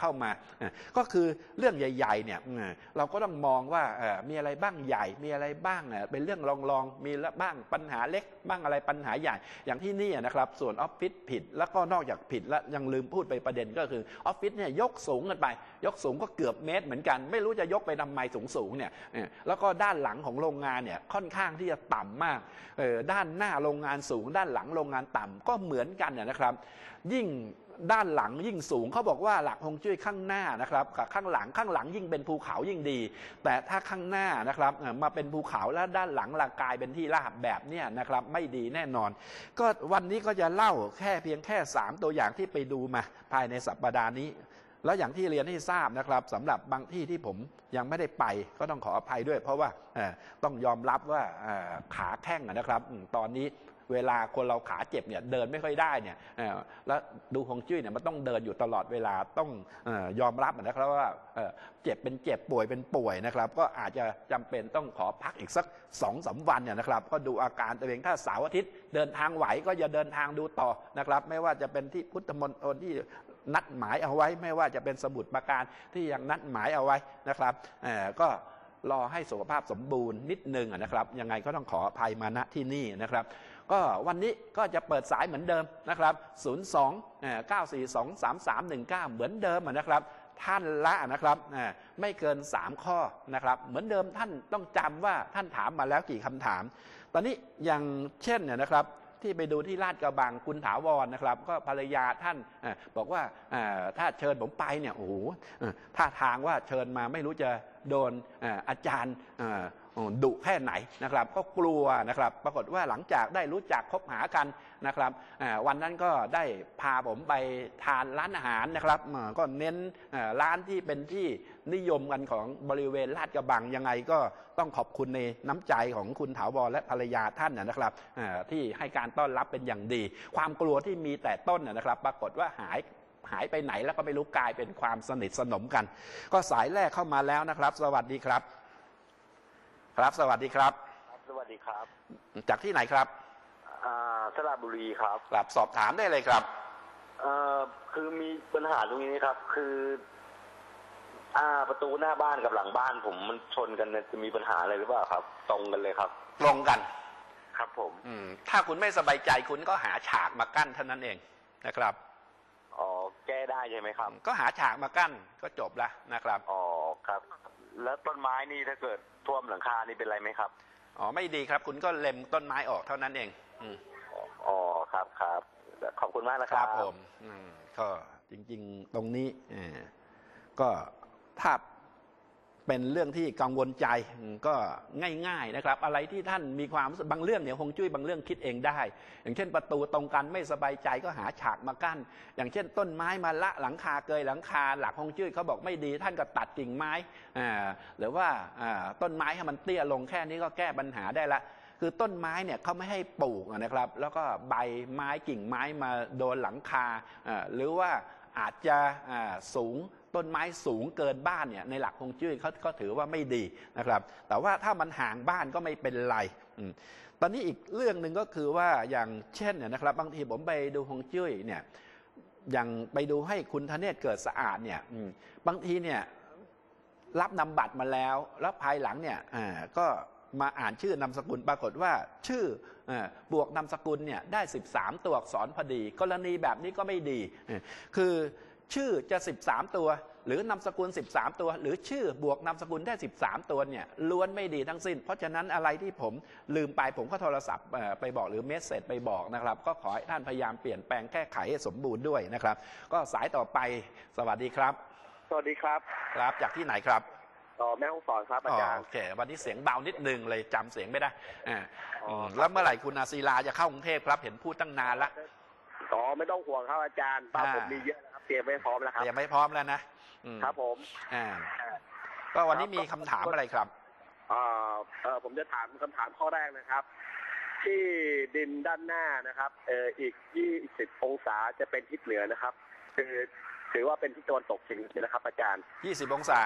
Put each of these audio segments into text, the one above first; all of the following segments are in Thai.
เข้ามา ก็คือเรื่องใหญ่ๆเนี่ยเราก็ต้องมองว่ามีอะไรบ้างใหญ่ มีอะไรบ้างเป็นเรื่องรองๆมีละบ้างปัญหาเล็กบ้างอะไรปัญหาใหญ่ อย่างที่นี่นะครับส่วนออฟฟิศผิด แล้วก็นอกจากผิดแล้วยังลืมพูดไปประเด็นก็คือออฟฟิศเนี่ยยกสูงกันไป ยกสูงก็เกือบเมตรเหมือนกัน ไม่รู้จะยกไปทำไมสูงๆเนี่ยแล้วก็ด้านหลังของโรงงานเนี่ยค่อนข้างที่จะต่ำมากด้านหน้าโรงงานสูง ด้านหลังโรงงานต่ำก็เหมือนกันเนยนะครับ ยิ่ง ด้านหลังยิ่งสูงเขาบอกว่าหลักฮวงจุ้ยข้างหน้านะครับกับข้างหลังข้างหลังยิ่งเป็นภูเขายิ่งดี แต่ถ้าข้างหน้านะครับมาเป็นภูเขาแล้วด้านหลังละกายเป็นที่ราบแบบเนี้ยนะครับไม่ดีแน่นอน ก็วันนี้ก็จะเล่าแค่เพียงแค่ 3 ตัวอย่างที่ไปดูมาภายในสัปดาห์นี้แล้วอย่างที่เรียนให้ทราบนะครับสำหรับบางที่ที่ผมยังไม่ได้ไปก็ต้องขออภัยด้วย เพราะว่าต้องยอมรับว่าขาแข้งนะครับ ตอนนี้ เวลาคนเราขาเจ็บเนี่ยเดินไม่ค่อยได้เนี่ยแล้วดูฮวงจุ้ยเนี่ยมันต้องเดินอยู่ตลอดเวลาต้องอยอมรับนะครับว่าเจ็บเป็นเจ็บป่วยเป็นป่วยนะครับ ก็อาจจะจำเป็นต้องขอพักอีกสักสองสามวันเนี่ยนะครับ ก็ดูอาการตัวเองถ้าเสาร์อาทิตย์เดินทางไหวก็อย่าเดินทางดูต่อนะครับ ไม่ว่าจะเป็นที่พุทธมณฑลที่นัดหมายเอาไว้ไม่ว่าจะเป็นสมุดประการที่ยังนัดหมายเอาไว้นะครับก็รอให้สุขภาพสมบูรณ์นิดนึงนะครับ ยังไงก็ต้องขออภัยมาณที่นี่นะครับ ก็วันนี้ก็จะเปิดสายเหมือนเดิมนะครับ 02เอ่อ942 3319 เหมือนเดิมนะครับ ท่านละนะครับไม่เกิน 3 ข้อนะครับ เหมือนเดิมท่านต้องจำว่าท่านถามมาแล้วกี่คำถาม ตอนนี้อย่างเช่นเนี่ยนะครับที่ไปดูที่ลาดกระบังคุณถาวรนะครับ ก็ภรรยาท่านอบอกว่าถ้าเชิญผมไปเนี่ยโอ้โหท่าทางว่าเชิญมาไม่รู้จะโดนออาจารย์ ดุแค่ไหนนะครับ ก็กลัวนะครับ ปรากฏว่าหลังจากได้รู้จักคบหากันนะครับวันนั้นก็ได้พาผมไปทานร้านอาหารนะครับ ก็เน้นร้านที่เป็นที่นิยมกันของบริเวณลาดกระบังยังไงก็ต้องขอบคุณในน้ำใจของคุณถาวรและภรรยาท่านนะครับที่ให้การต้อนรับเป็นอย่างดี ความกลัวที่มีแต่ต้นนะครับ ปรากฏว่าหายหายไปไหนแล้วก็ไม่รู้กลายเป็นความสนิทสนมกัน ก็สายแรกเข้ามาแล้วนะครับ สวัสดีครับ ครับสวัสดีครับ ครับสวัสดีครับ จากที่ไหนครับอ่าสระบุรีครับครับสอบถามได้เลยครับเอ่อคือมีปัญหาตรงนี้ครับ คือ อ่าประตูหน้าบ้านกับหลังบ้าน ผมมันชนกันเนี่ยจะมีปัญหาอะไรหรือเปล่าครับ ตรงกันเลยครับ ตรงกัน ครับผม อืม ถ้าคุณไม่สบายใจคุณก็หาฉากมากั้นเท่านั้นเองนะครับอ๋อแก้ได้ใช่ไหมครับ ก็หาฉากมากั้นก็จบละนะครับ อ๋อครับ แล้วต้นไม้นี่ถ้าเกิดท่วมหลังคานี่เป็นไรไหมครับ อ๋อไม่ดีครับ คุณก็เล็มต้นไม้ออกเท่านั้นเองอืมอ๋อครับครับขอบคุณมากนะคครัรับบผม อืมก็จริง ๆ ตรงนี้เอ่อก็ถ้า เป็นเรื่องที่กังวลใจก็ง่าย ๆนะครับ อะไรที่ท่านมีความรู้สึกบางเรื่องเนี่ยคงจุ้ยบางเรื่องคิดเองได้ อย่างเช่นประตูตรงกันไม่สบายใจก็หาฉากมากั้น อย่างเช่น ต้นไม้มาละหลังคาเกยหลังคา หลักฮวงจุ้ยเขาบอกไม่ดี ท่านก็ตัดกิ่งไม้หรือว่าต้นไม้ให้มันเตี้ยลงแค่นี้ก็แก้ปัญหาได้ละคือต้นไม้เนี่ยเขาไม่ให้ปลูกนะครับ แล้วก็ใบไม้กิ่งไม้มาโดนหลังคาหรือว่าอาจจะสูง ต้นไม้สูงเกินบ้านเนี่ยในหลักฮวงจุ้ยเขาเขาถือว่าไม่ดีนะครับ แต่ว่าถ้ามันห่างบ้านก็ไม่เป็นไรอตอนนี้อีกเรื่องหนึ่งก็คือว่าอย่างเช่นเนี่ยนะครับ บางทีผมไปดูฮวงจุ้ยเนี่ยอย่างไปดูให้คุณธเนศเกิดสะอาดเนี่ยบางทีเนี่ยรับนำบัตรมาแล้ว แล้วภายหลังเนี่ยก็มาอ่านชื่อนามสกุลปรากฏว่าชื่ออบวกนามสกุลเนี่ยได้ 13 ตัวอักษรพอดี กรณีแบบนี้ก็ไม่ดี คือ ชื่อจะ 13 ตัว หรือนามสกุล 13 ตัว หรือชื่อบวกนามสกุลได้ 13 ตัวเนี่ยล้วนไม่ดีทั้งสิ้น เพราะฉะนั้นอะไรที่ผมลืมไปผมก็โทรศัพท์เอ่อไปบอกหรือเมสเซจไปบอกนะครับ ก็ขอให้ท่านพยายามเปลี่ยนแปลงแก้ไขให้สมบูรณ์ด้วยนะครับ ก็สายต่อไปสวัสดีครับ สวัสดีครับครับจากที่ไหนครับอ๋อแม่ห้องสอนครับอาจารโอย์เค วันนี้เสียงเบานิดนึงเลยจำเสียงไม่ได้อ่าอ๋อมแล้วเมื่อไหร่คุณอาศิลาจะเข้ากรุงเทพครับ เห็นพูดตั้งนานละอ๋อไม่ต้องห่วงครับอาจารย์บ้านอ่าผมมีเยอะนะครับ เตรียมไว้พร้อมแล้วครับยังไม่พร้อมแล้วนะอืมครับผมอ่าก็วันนี้มีคำถามอะไรครับอ่าเออผมจะถามคำถามข้อแรกนะครับ ที่ดินด้านหน้านะครับเอออีก20องศาจะเป็นทิศเหนือนะครับ คือถือว่าเป็นทิศตะวันตกเฉียงเหนือนะครับ อาจารย์20 องศา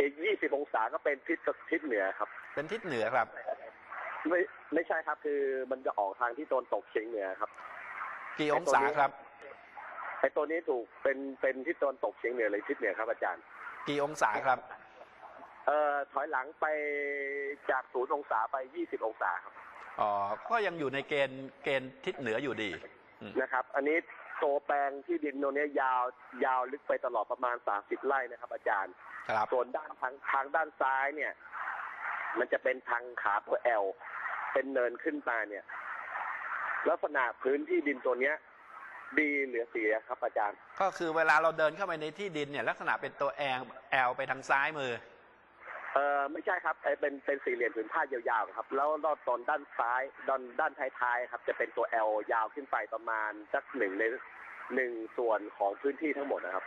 อีก20องศาก็เป็นทิศทิศเหนือครับ เป็นทิศเหนือครับ ไม่ไม่ใช่ครับ คือมันจะออกทางที่ตะวันตกเฉียงเหนือครับ กี่องศาครับ อ้ตัวนี้ถูกเป็นเป็นทิศตะวันตกเฉียงเหนือหรือทิศเหนือครับอาจารย์ กี่องศาครับ เอ่อถอยหลังไปจากศูนย์องศาไป20องศาครับอ๋อก็ยังอยู่ในเกณฑ์เกณฑ์ทิศเหนืออยู่ดีอืมนะครับ อันนี้ตัวแปลงที่ดินตรงเนี้ยยาวยาวลึกไปตลอดประมาณ30ไร่นะครับ อาจารย์ ครับส่วนด้านทางทางด้านซ้ายเนี่ย มันจะเป็นทางขาตัวแอลเป็นเนินขึ้นมาเนี่ย ลักษณะพื้นที่ดินตัวเนี้ย ดีเหลือเสียครับอาจารย์ ก็คือเวลาเราเดินเข้าไปในที่ดินเนี่ย ลักษณะเป็นตัวแองแอลไปทางซ้ายมือ เออไม่ใช่ครับไอเป็นเป็นสี่เหลี่ยมผืนผ้ายาวๆครับ แล้วรอบตอนด้านซ้ายด้านด้านท้ายๆครับ จะเป็นตัว L ยาวขึ้นไปประมาณสักหนึ่งในหนึ่งส่วนของพื้นที่ทั้งหมดนะครับ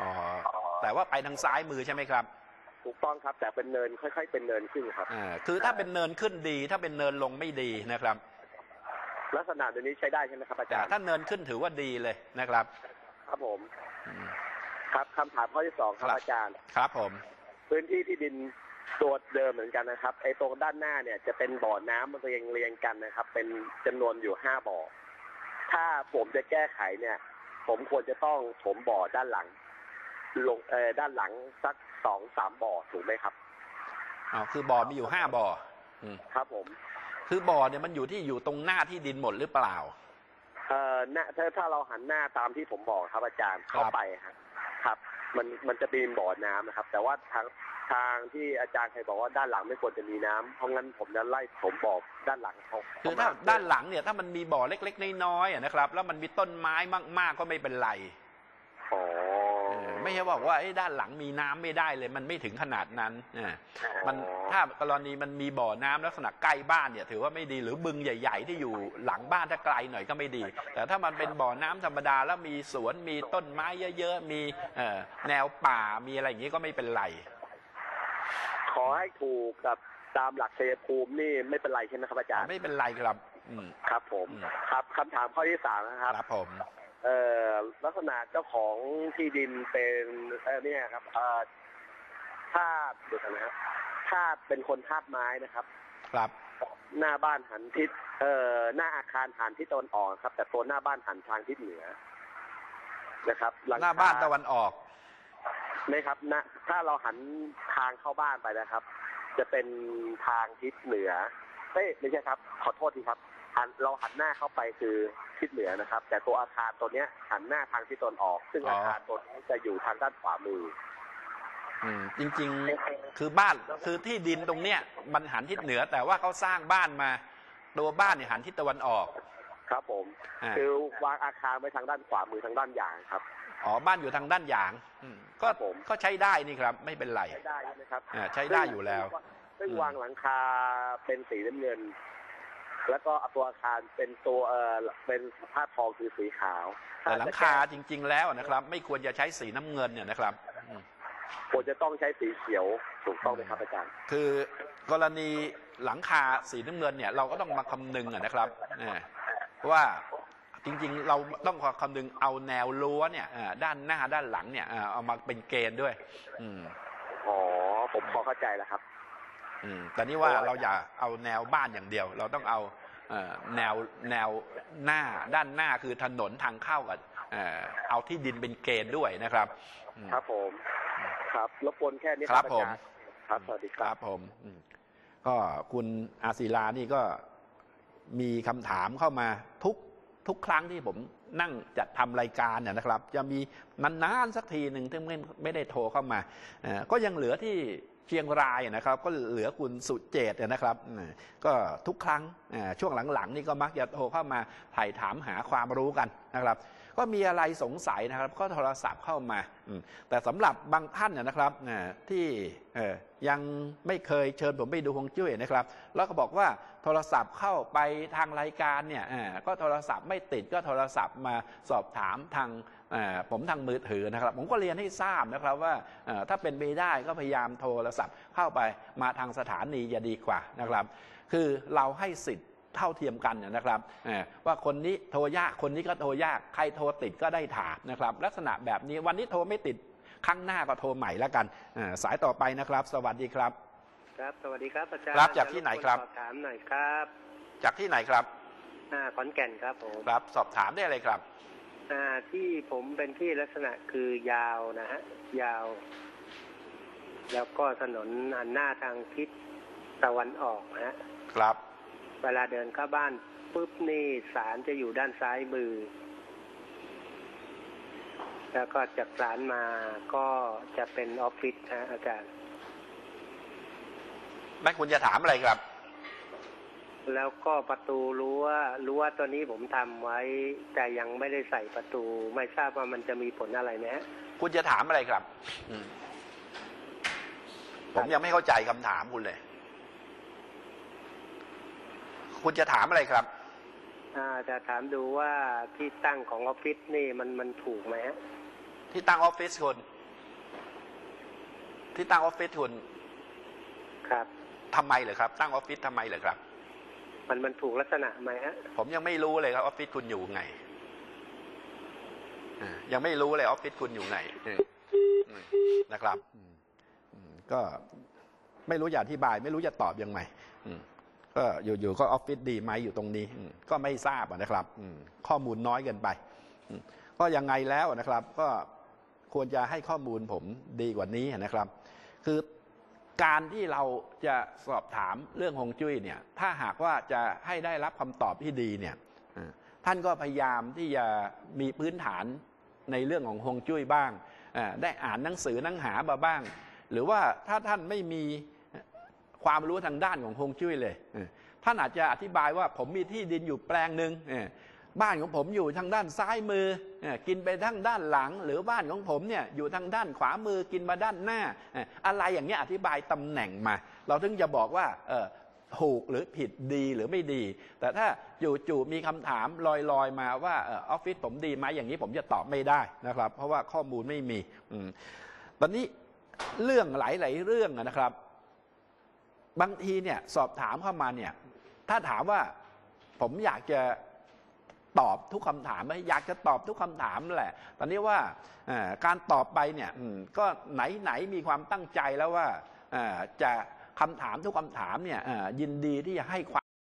อ๋อ แต่ว่าไปทางซ้ายมือใช่ไหมครับถูกต้องครับ แต่เป็นเนินค่อย ๆ เป็นเนินขึ้นครับ อ่าคือถ้าเป็นเนินขึ้นดี ถ้าเป็นเนินลงไม่ดีนะครับ ลักษณะตัวนี้ใช้ได้ใช่ไหมครับอาแต่จารย์ถ้าเนินขึ้นถือว่าดีเลยนะครับ ครับผมอืมครับคำถามข้อที่สองครับครับอาจารย์ ครับผม พื้นที่ที่ดินตัวเดิมเหมือนกันนะครับไอ้ตรงด้านหน้าเนี่ยจะเป็นบ่อน้ำมันเรียงเรียงกันนะครับ เป็นจำนวนอยู่ห้าบ่อ ถ้าผมจะแก้ไขเนี่ย ผมควรจะต้องถมบ่อด้านหลัง ลงเออด้านหลังสักสองสามบ่อถูกไหมครับอ๋อคือบ่อมีอยู่ห้าบ่ออืมครับผม คือบ่อเนี่ยมันอยู่ที่อยู่ตรงหน้าที่ดินหมดหรือเปล่า เอ่อหน้าถ้าถ้าเราหันหน้าตามที่ผมบอกครับอาจารย์เข้าไปครับครับ มันมันจะเป็นบ่อน้ำนะครับ แต่ว่าทางทางที่อาจารย์เคยบอกว่าด้านหลังไม่ควรจะมีน้ำเพราะงั้นผมจะไล่ผมบอกด้านหลังเขาคือถ้าด้านหลังเนี่ยถ้ามันมีบ่อเล็กๆน้อยๆอะนะครับ แล้วมันมีต้นไม้มากๆก็ไม่เป็นไร อ๋อเออ ไม่ใช่บอกว่าไอ้ด้านหลังมีน้ำไม่ได้เลย มันไม่ถึงขนาดนั้นอ่ามันถ้ากรณีมันมีบ่อน้ำลักษณะใกล้บ้านเนี่ยถือว่าไม่ดีหรือบึงใหญ่ ๆ ที่อยู่หลังบ้านถ้าไกลหน่อยก็ไม่ดี แต่ถ้ามันเป็นบ่อน้ำธรรมดาแล้วมีสวนมีต้นไม้เยอะๆมีเอ่อแนวป่ามีอะไรอย่างนี้ก็ไม่เป็นไร ขอให้ถูกกับตามหลักเชยภูมินี่ไม่เป็นไรใช่ไหมครับอาจารย์ไม่เป็นไรครับอืมครับผมอืมครับคำถามข้อที่สามนะครับครับผม เอ่อลักษณะเจ้าของที่ดินเป็นเออเนี่ยครับเอ่อถ้าเดี๋ยวกันนะครับถ้าเป็นคนธาตุไม้นะครับ ครับ หน้าบ้านหันทิศเอ่อหน้าอาคารหันทิศตะวันออกครับ แต่ตัวหน้าบ้านหันทางทิศเหนือนะครับลังคหน้าบ้านตะวันออกไม่ครับนะถ้าเราหันทางเข้าบ้านไปนะครับ จะเป็นทางทิศเหนือเอ้ยไม่ใช่ครับ ขอโทษทีครับหัน เราหันหน้าเข้าไปคือทิศเหนือนะครับ แต่ตัวอาคารตัวเนี้ยหันหน้าทางทิศตะวันออก ซึ่งอ๋ออ อาคารตัวนี้จะอยู่ทางด้านขวามือ อืมจริงๆ คือบ้านคือที่ดินตรงเนี้ยมันหันทิศเหนือแต่ว่าเขาสร้างบ้านมา ตัวบ้านเนี่ยหันทิศตะวันออกครับผม อ่าคือวางอาคารไว้ทางด้านขวามือทางด้านอย่างครับ อ๋อบ้านอยู่ทางด้านหยางอืมก็ครับผม ก็ใช้ได้นี่ครับ ไม่เป็นไร ใช้ได้ใช่ไหมครับอ่าใช้ได้อยู่แล้วซึ่งอืมวางหลังคาเป็นสีน้ำเงิน แล้วก็ตัวอาคารเป็นตัวเออเป็นผ้าทองคือสีขาวแต่หลังคาจริง ๆ แล้วนะครับ ไม่ควรจะใช้สีน้ำเงินเนี่ยนะครับอืมควรจะต้องใช้สีเขียวถูกต้องไหมครับอาจารย์ คือกรณีหลังคาสีน้ำเงินเนี่ยเราก็ต้องมาคำนึงอะนะครับอ่าว่าจริงๆ เราต้องคำนึงเอาแนวรั้วเนี่ยอ่าด้านหน้าด้านหลังเนี่ยอ่าเอามาเป็นเกณฑ์ด้วย อืมอ๋อผมพอเข้าใจแล้วครับอืม แต่นี่ว่าเราอย่าเอาแนวบ้านอย่างเดียว เราต้องเอาเอ่อแนวแนวหน้าด้านหน้าคือถนนทางเข้ากับเอ่อเอาที่ดินเป็นเกณฑ์ด้วยนะครับอืมครับผม ครับรบกวนแค่นี้ครับอาผมจารย์ครับสวัสดีคครับรับผมอืมก็คุณอาศิลานี่ก็มีคำถามเข้ามาทุกทุกครั้งที่ผมนั่งจัดทำรายการเนี่ยนะครับ จะมีนานๆสักทีหนึ่งที่ไม่ไม่ได้โทรเข้ามาเอ่อก็ยังเหลือที่ เชียงรายนะครับ ก็เหลือคุณสุเจตนะครับ ก็ทุกครั้งช่วงหลังๆ นี่ก็มักจะโทรเข้ามาถ่ายถามหาความรู้กันนะครับ ก็มีอะไรสงสัยนะครับ ก็โทรศัพท์เข้ามา แต่สำหรับบางท่านนะครับที่ยังไม่เคยเชิญผมไปดูฮวงจุ้ยนะครับ แล้วก็บอกว่าโทรศัพท์เข้าไปทางรายการเนี่ยก็โทรศัพท์ไม่ติดก็โทรศัพท์มาสอบถามทาง ผมทางมือถือนะครับ ผมก็เรียนให้ทราบนะครับว่าเอ่อถ้าเป็นไปได้ก็พยายามโทรศัพท์เข้าไปมาทางสถานีจะดีกว่านะครับ คือเราให้สิทธิ์เท่าเทียมกันนะครับเอ่อว่าคนนี้โทรยากคนนี้ก็โทรยากใครโทรติดก็ได้ถามนะครับ ลักษณะแบบนี้วันนี้โทรไม่ติดครั้งหน้าก็โทรใหม่แล้วกันเอ่อสายต่อไปนะครับ สวัสดีครับ ครับ สวัสดีครับอาจารย์ครับจากที่ไหนครับสอบถามหน่อยครับ จากที่ไหนครับอ่าขอนแก่นครับผมครับสอบถามได้เลยครับอ่า ที่ผมเป็นที่ลักษณะคือยาวนะฮะยาว แล้วก็ถนนอันหน้าทางทิศตะวันออกนะฮะครับ เวลาเดินเข้าบ้านปุ๊บนี่ศาลจะอยู่ด้านซ้ายมือ แล้วก็จากศาลมาก็จะเป็นออฟฟิศนะอาจารย์ไม่คุณจะถามอะไรครับ แล้วก็ประตูรั้วรั้วตัวนี้ผมทำไว้ แต่ยังไม่ได้ใส่ประตู ไม่ทราบว่ามันจะมีผลอะไรไหมฮะคุณจะถามอะไรครับอืมผมยังไม่เข้าใจคำถามคุณเลย คุณจะถามอะไรครับอ่าจะถามดูว่าที่ตั้งของออฟฟิศนี่มันมันถูกไหมฮะที่ตั้งออฟฟิศคุณที่ตั้งออฟฟิศคุณครับทำไมเหรอครับ ตั้งออฟฟิศทำไมเหรอครับ มันมันถูกลักษณะไหมฮะ ผมยังไม่รู้เลยครับออฟฟิศคุณอยู่ไงยังไม่รู้เลยออฟฟิศคุณอยู่ไงอืมอืมนะครับก็ไม่รู้จะอธิบาย ไม่รู้จะตอบยังไงก็อยู่ๆก็ออฟฟิศดีไหมอยู่ตรงนี้ก็ไม่ทราบนะครับข้อมูลน้อยเกินไปก็ยังไงแล้วนะครับ ก็ควรจะให้ข้อมูลผมดีกว่านี้นะครับ คือ การที่เราจะสอบถามเรื่องฮงจุ้ยเนี่ยถ้าหากว่าจะให้ได้รับคำตอบที่ดีเนี่ยท่านก็พยายามที่จะมีพื้นฐานในเรื่องของฮงจุ้ยบ้าง ได้อ่านหนังสือหนังหามาบ้าง หรือว่าถ้าท่านไม่มีความรู้ทางด้านของฮงจุ้ยเลย ท่านอาจจะอธิบายว่าผมมีที่ดินอยู่แปลงหนึ่ง บ้านของผมอยู่ทางด้านซ้ายมือกินไปทางด้านหลัง หรือบ้านของผมเนี่ยอยู่ทางด้านขวามือกินมาด้านหน้า อะไรอย่างเงี้อธิบายตำแหน่งมา เราถึงจะบอกว่าเออถูกหรือผิดดีหรือไม่ดี แต่ถ้าอยู่จู่ๆมีคำถามลอยๆมาว่าออฟฟิศผมดีไหมอย่างนี้ผมจะตอบไม่ได้นะครับ เพราะว่าข้อมูลไม่มีอตอนนี้เรื่องหลายๆเรื่องนะครับ บางทีเนี่ยสอบถามเข้ามาเนี่ยถ้าถามว่าผมอยากจะ ตอบทุกคำถามไหมอยากจะตอบทุกคำถามแหละ ตอนนี้ว่าการตอบไปเนี่ยก็ไหนไหนมีความตั้งใจแล้วว่าจะคำถามทุกคำถามเนี่ยยินดีที่จะให้ความ